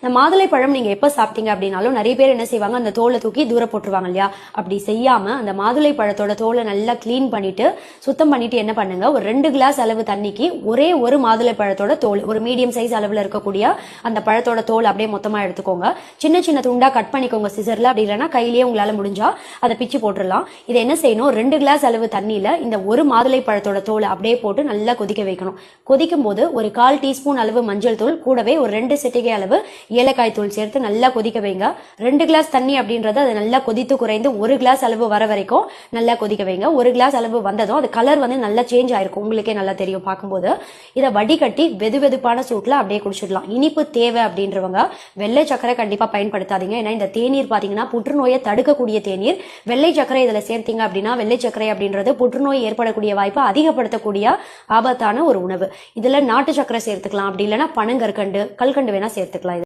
இந்த மாதுளை பழம் நீங்க எப்ப சாப்பிட்டீங்க அப்படின்னாலும் நிறைய பேர் என்ன செய்வாங்க அந்த தோலை தூக்கி தூர போட்டுருவாங்க இல்லையா? அப்படி செய்யாம அந்த மாதுளை பழத்தோட தோலை நல்லா க்ளீன் பண்ணிட்டு சுத்தம் பண்ணிட்டு என்ன பண்ணுங்க? ஒரு ரெண்டு கிளாஸ் அளவு தண்ணிக்கு ஒரே ஒரு மாதுளை பழத்தோட தோல் ஒரு மீடியம் சைஸ் அளவுல இருக்கக்கூடிய அந்த பழத்தோட தோல் அப்படியே மொத்தமா எடுத்துக்கோங்க. சின்ன சின்ன துண்டா கட் பண்ணிக்கோங்க சிசர்ல அப்படி இல்லைன்னா கையிலேயே உங்களால முடிஞ்சா அதை பிச்சு போட்டுடலாம். இதை என்ன செய்யணும்? ரெண்டு கிளாஸ் அளவு தண்ணியில இந்த ஒரு மாதுளை பழத்தோட தோலை அப்படியே போட்டு நல்லா கொதிக்க வைக்கணும். கொதிக்கும் போது ஒரு கால் டீஸ்பூன் அளவு மஞ்சள் தூள் கூடவே ஒரு ரெண்டு சிட்டிகை அளவு ஏலக்காய் தூள் சேர்த்து நல்லா கொதிக்க வைங்க. ரெண்டு கிளாஸ் தண்ணி அப்படின்றது அது நல்லா கொதித்து குறைந்து ஒரு கிளாஸ் அளவு வர வரைக்கும் நல்லா கொதிக்க வைங்க. ஒரு கிளாஸ் அளவு வந்ததும் அது கலர் வந்து நல்லா சேஞ்ச் ஆயிருக்கும். உங்களுக்கே நல்லா தெரியும் பார்க்கும்போது. இதை வடிகட்டி வெது வெதுப்பான சூட்ல அப்படியே குடிச்சிடலாம். இனிப்பு தேவை அப்படின்றவங்க வெள்ளை சக்கரை கண்டிப்பா பயன்படுத்தாதீங்க. ஏன்னா இந்த தேநீர் பாத்தீங்கன்னா புற்றுநோயை தடுக்கக்கூடிய தேநீர். வெள்ளை சக்கரை இதில் சேர்த்தீங்க அப்படின்னா வெள்ளை சக்கரை அப்படின்றது புற்றுநோய் ஏற்படக்கூடிய வாய்ப்பை அதிகப்படுத்தக்கூடிய ஆபத்தான ஒரு உணவு. இதுல நாட்டு சக்கரை சேர்த்துக்கலாம். அப்படி இல்லைன்னா பனங்கற்கண்டு கல்கண்டு வேணா சேர்த்துக்கலாம்.